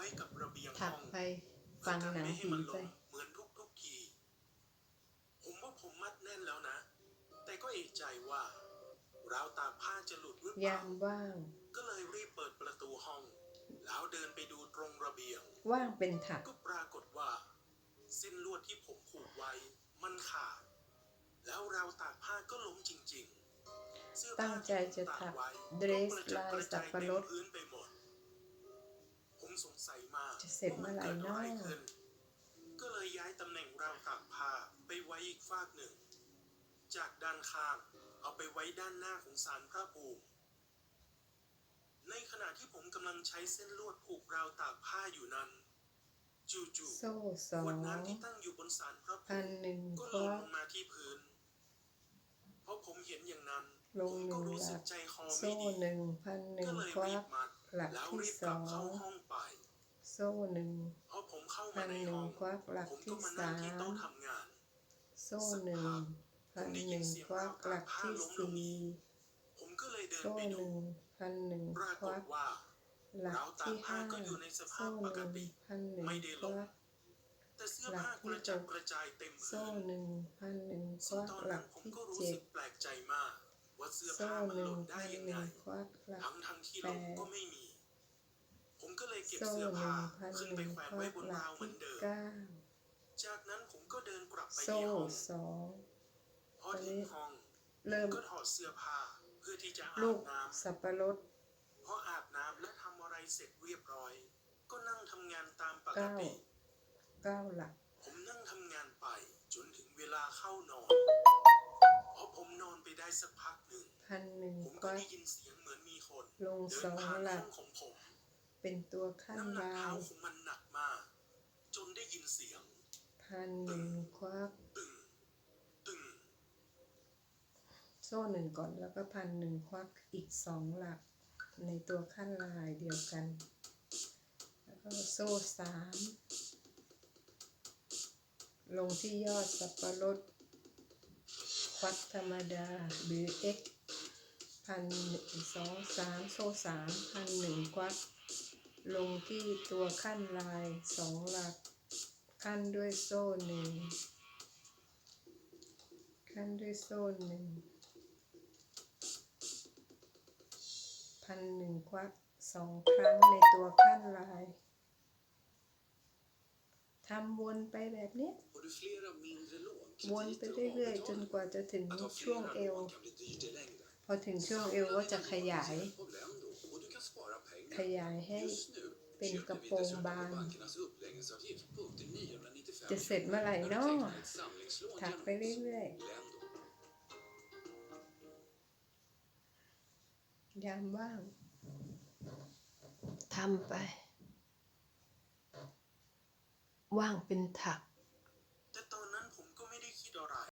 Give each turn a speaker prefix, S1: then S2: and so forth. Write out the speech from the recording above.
S1: ไว้กับระเบียง
S2: ถั
S1: ห้
S2: ก
S1: อง
S2: ไปฟังหนัง
S1: ไม่ให้
S2: ผี
S1: มัน
S2: ไป
S1: ลงเหมือนทุกทุกๆที ผมว่าผมมัดแน่นแล้วนะ แต่ก็เอกใจว่าราวตากผ้าจะหลุดหรือเป
S2: ยา
S1: ล่า
S2: มว่าง
S1: ก็เลยรีบเปิดประตูห้อง แล้วเดินไปดูตรงระเบียง
S2: ว่างเป็นถัก
S1: ก็ปรากฏว่าเส้นลวดที่ผมผูกไว้มันขาด แล้วราวตากผ้าก็ล้มจริงๆเสื้อ
S2: ตั้
S1: ผ้าง
S2: ใจ
S1: ที่ผม
S2: จะถัก
S1: ไว้
S2: เดรส
S1: ก็กระจัดกระจาย
S2: ลายสับปะรด
S1: เส
S2: ร็จเมื่อไหร่
S1: ว่ากิดอะไร
S2: เนาะ
S1: ขึ้นก็เลยย้ายตำแหน่งราวตากผ้าไปไว้อีกฝากหนึ่ง จากด้านข้างเอาไปไว้ด้านหน้าของศาลพระภูมิในขณะที่ผมกำลังใช้เส้นลวดผูกราวตากผ้าอยู่นั้นจู่
S2: โซ่ส
S1: ๆ
S2: อ
S1: ขวด
S2: ง
S1: น้ำที่ตั้งอยู่บนศาลพระภู
S2: พัน
S1: มิ
S2: หนึ่ง
S1: ก็
S2: ค
S1: หล่น
S2: วั
S1: ล
S2: ก
S1: งมาที่พื้นเพราะผมเห็นอย่างนั้น
S2: ล
S1: ผ
S2: ง
S1: ม
S2: ห
S1: ก็
S2: นึ่ง
S1: รู้
S2: ห
S1: สึ
S2: ลั
S1: ก
S2: ก
S1: ใจคอ
S2: โซ่
S1: ไม่ดี
S2: หนึ่งพันหนึ่
S1: ก็
S2: ง
S1: เลย
S2: ควั
S1: รี
S2: ก
S1: บมัด
S2: หลัก
S1: แล้ว
S2: ที่
S1: รีบ
S2: ส
S1: กลั
S2: อบ
S1: เข้างห้องไป
S2: โซ่หนึ่ง
S1: พอผมเข้า
S2: พั
S1: มานใน
S2: หนึ่
S1: ห้
S2: ง
S1: อง
S2: ควักหลัก
S1: ผมก็
S2: ที่
S1: มานั่
S2: สาง
S1: ที่โต๊ะ
S2: ม
S1: ทำงาน
S2: โซ่หนึ่งพันหนึ่งควักหลักที่สี่
S1: ผมก็เลยเดิน
S2: โซ่
S1: ไป
S2: ห
S1: ดู
S2: นึ่งพันหนึ่ง
S1: ปรา
S2: ค
S1: ก
S2: วั
S1: ฏ
S2: ก
S1: ว่า
S2: หลักที่ห้า
S1: ก็อยู่ในสภา
S2: โซ่
S1: พ
S2: ห
S1: ปก
S2: นึ่ง
S1: ติ
S2: พันหนึ่ง
S1: ไม่ได้
S2: ค
S1: ลง
S2: วัก
S1: แต่เสื้อ
S2: หลัก
S1: ผ้าก
S2: ที่
S1: ระจัด
S2: หก
S1: กระจายเต็ม
S2: โซ่
S1: พื้น
S2: หนึ่งพันหนึ่งค
S1: ซึ่ง
S2: วัก
S1: ตอน
S2: ห
S1: นั้
S2: ลั
S1: น
S2: ก
S1: ผม
S2: ที่
S1: ก็รู้
S2: เจ็
S1: สึ
S2: ด
S1: กแปลกใจมากว่าเสื้อ
S2: โซ่
S1: ผ้ามัน
S2: ห
S1: ห
S2: นึ่
S1: ล่
S2: ง
S1: นได้
S2: พัน
S1: ยัง
S2: ห
S1: ไง
S2: นึ่งควักหลัก
S1: ทั้งทั้งๆที่ลมก็ไม่มีผมก็เลยเก็ บ
S2: โซ่
S1: เสื้อ
S2: ห
S1: ผ้า
S2: นึ่งพัน
S1: ขึ้นไปแขวน
S2: ควั
S1: ไว้
S2: ก
S1: บน
S2: หลั
S1: รากวเหมื
S2: ที่
S1: อนเดิม
S2: เก้า
S1: จากนั้นผมก็เดินกลับไปที่ห้อง
S2: สอง
S1: พอถึงห้อง
S2: เริ่ม
S1: ก็ถอดเสื้อผ้าเพื่อที่จะอาบน้ำ
S2: สับปะรดำ
S1: พออาบน้ำและทำอะไรเสร็จเรียบร้อย ก็นั่งทำงานตามปกติ
S2: ก้าหลัก
S1: ผมนั่งทำงานไปจนถึงเวลาเข้านอนพอผมนอนไปได้สักพักหนึ่ง
S2: พันหนึ่ง
S1: ผมก็ได้ยินเสียงเหมือนมีคน
S2: ลงสองหลั
S1: กของผม
S2: เป็นตัวขั้น
S1: น้ำหนัก
S2: ลา
S1: เท้ายของมันหนักมากจนได้ยินเสียง
S2: พันหนึ่งควัก
S1: ตึงตึง
S2: โซ่หนึ่งก่อนแล้วก็พันหนึ่งควักอีกสองหลัก ในตัวขั้นลายเดียวกัน แล้วก็โซ่สามลงที่ยอดสับปะรด ควักธรรมดาหรือ x พันสองสามโซ่สามพันหนึ่งควัก ลงที่ตัวขั้นลายสองหลัก ขั้นด้วยโซ่หนึ่งขั้นด้วยโซ่หนึ่งพันหนึ่งควักสองครั้งในตัวขั้นลายทำวนไปแบบนี้ วนไปเรื่อยๆ จนกว่าจะถึงช่วงเอว พอถึงช่วงเอวก็จะขยาย ข
S3: pengar.
S2: ยายให้
S3: Just nu
S2: เป็นกระ
S3: köper
S2: โปร
S3: vi
S2: ง
S3: dessutom
S2: บาน
S3: på bankernas uppläggningsavgift på upp till 995
S2: จะเสร็จเมื่อไหร่
S3: när du
S2: เนาะ
S3: tecknar ett samlingslån
S2: ถัก
S3: genom
S2: ไปเรื่อย
S3: Lendo.
S2: ๆยามว่างทำไป ว่างเป็นถัก